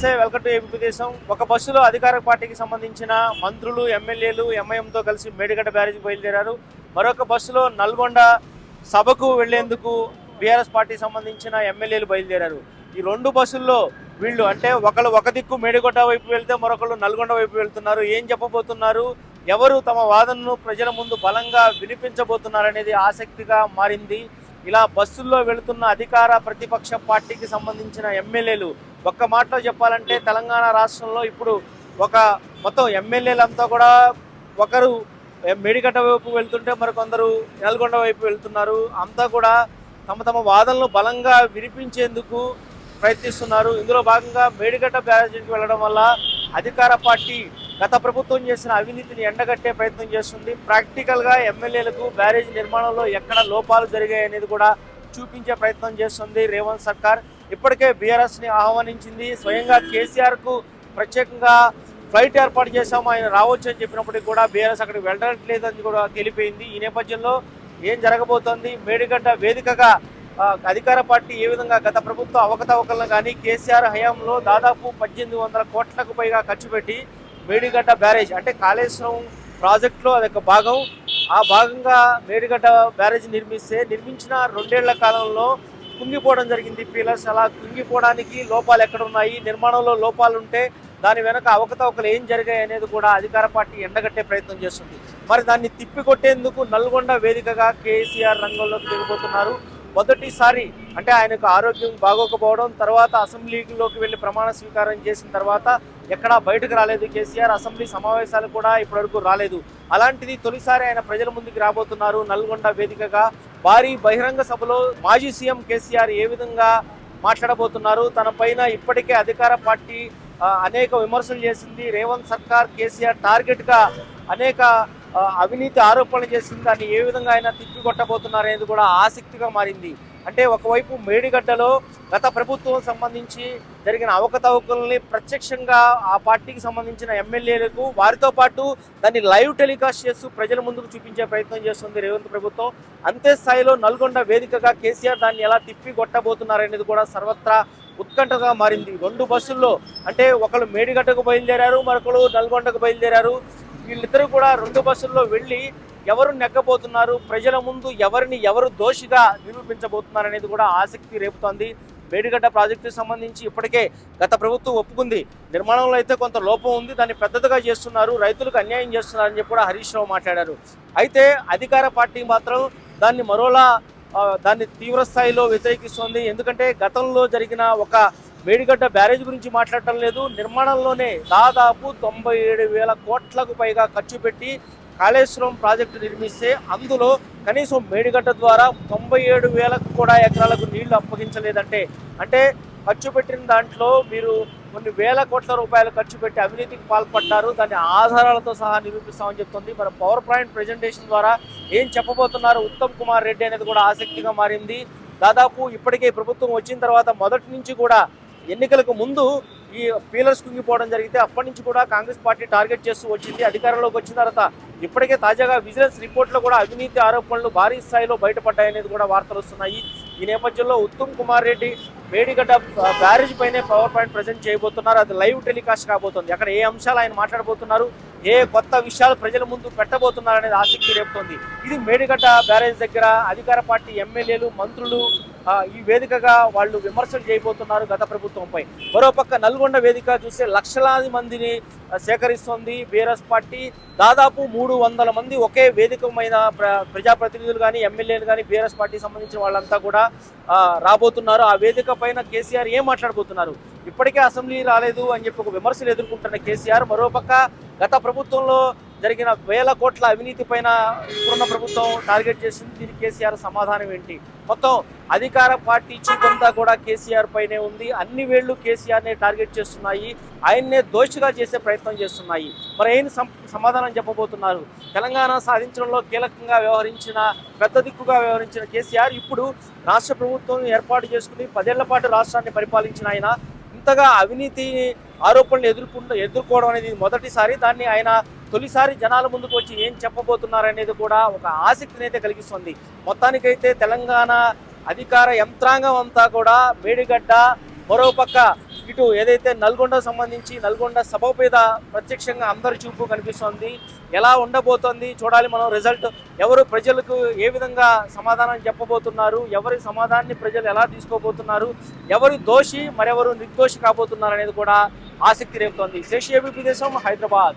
నమస్తే welcome to AP దేశం. ఒక బస్సులో అధికార పార్టీకి సంబంధించిన మంత్రులు ఎమ్మెల్యేలు ఎంఐఎంతో కలిసి మేడిగడ్డ బ్యారేజ్కి బయలుదేరారు. మరొక బస్సులో నల్గొండ సభకు వెళ్ళేందుకు బీఆర్ఎస్ పార్టీకి సంబంధించిన ఎమ్మెల్యేలు బయలుదేరారు. ఈ రెండు బస్సుల్లో వీళ్ళు అంటే ఒకళ్ళు ఒక దిక్కు మేడిగొడ్డ వైపు వెళ్తే మరొకళ్ళు నల్గొండ వైపు వెళ్తున్నారు. ఏం చెప్పబోతున్నారు? ఎవరు తమ వాదనను ప్రజల ముందు బలంగా వినిపించబోతున్నారనేది ఆసక్తిగా మారింది. ఇలా బస్సుల్లో వెళుతున్న అధికార ప్రతిపక్ష పార్టీకి సంబంధించిన ఎమ్మెల్యేలు ఒక్క మాటలో చెప్పాలంటే తెలంగాణ రాష్ట్రంలో ఇప్పుడు ఒక మొత్తం ఎమ్మెల్యేలంతా కూడా ఒకరు మేడిగడ్డ వైపు వెళ్తుంటే మరికొందరు నల్గొండ వైపు వెళ్తున్నారు. అంతా కూడా తమ తమ వాదనలు బలంగా వినిపించేందుకు ప్రయత్నిస్తున్నారు. ఇందులో భాగంగా మేడిగడ్డ బ్యారేజీకి వెళ్ళడం వల్ల అధికార పార్టీ గత ప్రభుత్వం చేసిన అవినీతిని ఎండగట్టే ప్రయత్నం చేస్తుంది. ప్రాక్టికల్గా ఎమ్మెల్యేలకు బ్యారేజ్ నిర్మాణంలో ఎక్కడ లోపాలు జరిగాయి అనేది కూడా చూపించే ప్రయత్నం చేస్తుంది రేవంత్ సర్కార్. ఇప్పటికే బీఆర్ఎస్ని ఆహ్వానించింది. స్వయంగా కేసీఆర్కు ప్రత్యేకంగా ఫ్లైట్ ఏర్పాటు చేశాము. ఆయన రావచ్చు అని చెప్పినప్పటికీ కూడా బీఆర్ఎస్ అక్కడికి వెళ్ళట్లేదని కూడా తెలిపింది. ఈ నేపథ్యంలో ఏం జరగబోతోంది? మేడిగడ్డ వేదికగా అధికార పార్టీ ఏ విధంగా గత ప్రభుత్వ అవకతవకలను కానీ కేసీఆర్ హయాంలో దాదాపు పద్దెనిమిది వందల కోట్లకు పైగా ఖర్చు పెట్టి మేడిగడ్డ బ్యారేజ్ అంటే కాళేశ్వరం ప్రాజెక్టులో అదొక భాగం. ఆ భాగంగా మేడిగడ్డ బ్యారేజ్ నిర్మిస్తే నిర్మించిన రెండేళ్ళ కాలంలో కుంగిపోవడం జరిగింది పిల్లర్స్ అలా కుంగిపోవడానికి లోపాలు ఎక్కడ ఉన్నాయి నిర్మాణంలో లోపాలు ఉంటే దాని వెనక అవకతవకలు ఏం జరిగాయి అనేది కూడా అధికార పార్టీ ఎండగట్టే ప్రయత్నం చేస్తుంది. మరి దాన్ని తిప్పికొట్టేందుకు నల్గొండ వేదికగా కేసీఆర్ రంగంలోకి దిగబోతున్నారు మొదటిసారి అంటే ఆయనకు ఆరోగ్యం బాగోకపోవడం తర్వాత అసెంబ్లీలోకి వెళ్ళి ప్రమాణ స్వీకారం చేసిన తర్వాత ఎక్కడా బయటకు రాలేదు. కేసీఆర్ అసెంబ్లీ సమావేశాలు కూడా ఇప్పటివరకు రాలేదు. అలాంటిది తొలిసారి ఆయన ప్రజల ముందుకు రాబోతున్నారు. నల్గొండ వేదికగా భారీ బహిరంగ సభలో మాజీ సీఎం కేసీఆర్ ఏ విధంగా మాట్లాడబోతున్నారు? తన పైన ఇప్పటికే అధికార పార్టీ అనేక విమర్శలు చేసింది. రేవంత్ సర్కార్ కేసీఆర్ టార్గెట్గా అనేక అవినీతి ఆరోపణలు చేసింది. దాన్ని ఏ విధంగా ఆయన తిప్పికొట్టబోతున్నారు అనేది కూడా ఆసక్తిగా మారింది. అంటే ఒకవైపు మేడిగడ్డలో గత ప్రభుత్వం సంబంధించి జరిగిన అవకతవకల్ని ప్రత్యక్షంగా ఆ పార్టీకి సంబంధించిన ఎమ్మెల్యేలకు వారితో పాటు దాన్ని లైవ్ టెలికాస్ట్ చేస్తూ ప్రజల ముందుకు చూపించే ప్రయత్నం చేస్తుంది రేవంత్ ప్రభుత్వం. అంతే స్థాయిలో నల్గొండ వేదికగా కేసీఆర్ దాన్ని ఎలా తిప్పి కొట్టబోతున్నారనేది కూడా సర్వత్రా ఉత్కంఠగా మారింది. రెండు బస్సుల్లో అంటే ఒకరు మేడిగడ్డకు బయలుదేరారు మరొకరు నల్గొండకు బయలుదేరారు. వీళ్ళిద్దరూ కూడా రెండు బస్సుల్లో వెళ్ళి ఎవరు నెగ్గబోతున్నారు? ప్రజల ముందు ఎవరిని ఎవరు దోషిగా నిరూపించబోతున్నారు అనేది కూడా ఆసక్తి రేపుతోంది. మేడిగడ్డ ప్రాజెక్టుకు సంబంధించి ఇప్పటికే గత ప్రభుత్వం ఒప్పుకుంది. నిర్మాణంలో అయితే కొంత లోపం ఉంది. దాన్ని పెద్దదిగా చేస్తున్నారు. రైతులకు అన్యాయం చేస్తున్నారని చెప్పి కూడా హరీష్ రావు మాట్లాడారు. అయితే అధికార పార్టీ మాత్రం దాన్ని మరోలా దాన్ని తీవ్రస్థాయిలో వ్యతిరేకిస్తోంది. ఎందుకంటే గతంలో జరిగిన ఒక మేడిగడ్డ బ్యారేజ్ గురించి మాట్లాడటం లేదు. నిర్మాణంలోనే దాదాపు తొంభై ఏడు వేల కోట్లకు పైగా ఖర్చు పెట్టి కాళేశ్వరం ప్రాజెక్టు నిర్మిస్తే అందులో కనీసం మేడిగడ్డ ద్వారా తొంభై ఏడు వేలకు కూడా ఎకరాలకు నీళ్ళు అప్పగించలేదంటే అంటే ఖర్చు పెట్టిన దాంట్లో మీరు కొన్ని వేల కోట్ల రూపాయలు ఖర్చు పెట్టి అవినీతికి పాల్పడ్డారు దాన్ని ఆధారాలతో సహా నిరూపిస్తామని చెప్తుంది. మరి పవర్ పాయింట్ ప్రెజెంటేషన్ ద్వారా ఏం చెప్పబోతున్నారు ఉత్తమ్ కుమార్ రెడ్డి అనేది కూడా ఆసక్తిగా మారింది. దాదాపు ఇప్పటికే ప్రభుత్వం వచ్చిన తర్వాత మొదటి నుంచి కూడా ఎన్నికలకు ముందు ఈ పీలర్స్ కుంగిపోవడం జరిగితే అప్పటి నుంచి కూడా కాంగ్రెస్ పార్టీ టార్గెట్ చేస్తూ వచ్చింది అధికారంలోకి వచ్చిన తర్వాత ఇప్పటికే తాజాగా విజిలెన్స్ రిపోర్ట్లో కూడా అవినీతి ఆరోపణలు భారీ స్థాయిలో బయటపడ్డాయనేది కూడా వార్తలు వస్తున్నాయి. ఈ నేపథ్యంలో ఉత్తమ్ కుమార్ రెడ్డి మేడిగడ్డ బ్యారేజ్ పైనే పవర్ పాయింట్ ప్రజెంట్ చేయబోతున్నారు. అది లైవ్ టెలికాస్ట్ కాబోతుంది. అక్కడ ఏ అంశాలు ఆయన మాట్లాడబోతున్నారు? ఏ కొత్త విషయాలు ప్రజల ముందు పెట్టబోతున్నారు అనేది ఆసక్తి రేపుతోంది. ఇది మేడిగడ్డ బ్యారేజ్ దగ్గర అధికార పార్టీ ఎమ్మెల్యేలు మంత్రులు ఈ వేదికగా వాళ్ళు విమర్శలు చేయబోతున్నారు గత ప్రభుత్వంపై. మరోపక్క నల్గొండ వేదిక చూస్తే లక్షలాది మందిని సేకరిస్తుంది సేకరిస్తోంది. బీఆర్ఎస్ పార్టీ దాదాపు మూడు వందల మంది ఒకే వేదికమైన ప్ర- ప్రజాప్రతినిధులు కానీ ఎమ్మెల్యేలు కానీ బీఆర్ఎస్ పార్టీకి సంబంధించిన వాళ్ళంతా కూడా రాబోతున్నారు. ఆ వేదిక పైన కేసీఆర్ ఏం మాట్లాడబోతున్నారు? ఇప్పటికే అసెంబ్లీ రాలేదు అని చెప్పి ఒక విమర్శలు ఎదుర్కొంటున్న కేసీఆర్. మరోపక్క గత ప్రభుత్వంలో జరిగిన వేల కోట్ల అవినీతి పైన ఇప్పుడున్న ప్రభుత్వం టార్గెట్ చేసింది. దీనికి కేసీఆర్ సమాధానం ఏంటి? మొత్తం అధికార పార్టీ చూపంతా కూడా కేసీఆర్ పైనే ఉంది. అన్ని వేళ్ళు కేసీఆర్నే టార్గెట్ చేస్తున్నాయి. ఆయన్నే దోషిగా చేసే ప్రయత్నం చేస్తున్నాయి. మరి ఆయన సం- సమాధానం చెప్పబోతున్నారు. తెలంగాణ సాధించడంలో కీలకంగా వ్యవహరించిన పెద్ద దిక్కుగా వ్యవహరించిన కేసీఆర్ ఇప్పుడు రాష్ట్ర ప్రభుత్వం ఏర్పాటు చేసుకుని పదేళ్ళ పాటు రాష్ట్రాన్ని పరిపాలించిన ఆయన. ఇంతగా అవినీతి ఆరోపణలు ఎదుర్కొంటూ ఎదుర్కోవడం అనేది మొదటిసారి దాన్ని ఆయన తొలిసారి జనాల ముందుకు వచ్చి ఏం చెప్పబోతున్నారనేది కూడా ఒక ఆసక్తిని అయితే కలిగిస్తుంది. మొత్తానికైతే తెలంగాణ అధికార యంత్రాంగం అంతా కూడా మేడిగడ్డ మరోపక్క ఇటు ఏదైతే నల్గొండ సంబంధించి నల్గొండ సభ మీద ప్రత్యక్షంగా అందరి చూపు కనిపిస్తోంది ఎలా ఉండబోతోంది చూడాలి మనం రిజల్ట్ ఎవరు ప్రజలకు ఏ విధంగా సమాధానం చెప్పబోతున్నారు ఎవరి సమాధానాన్ని ప్రజలు ఎలా తీసుకోబోతున్నారు ఎవరు దోషి మరెవరు నిర్దోషి కాబోతున్నారు అనేది కూడా ఆసక్తి రేపుతోంది. శేషి ఏబీపీ దేశం హైదరాబాద్.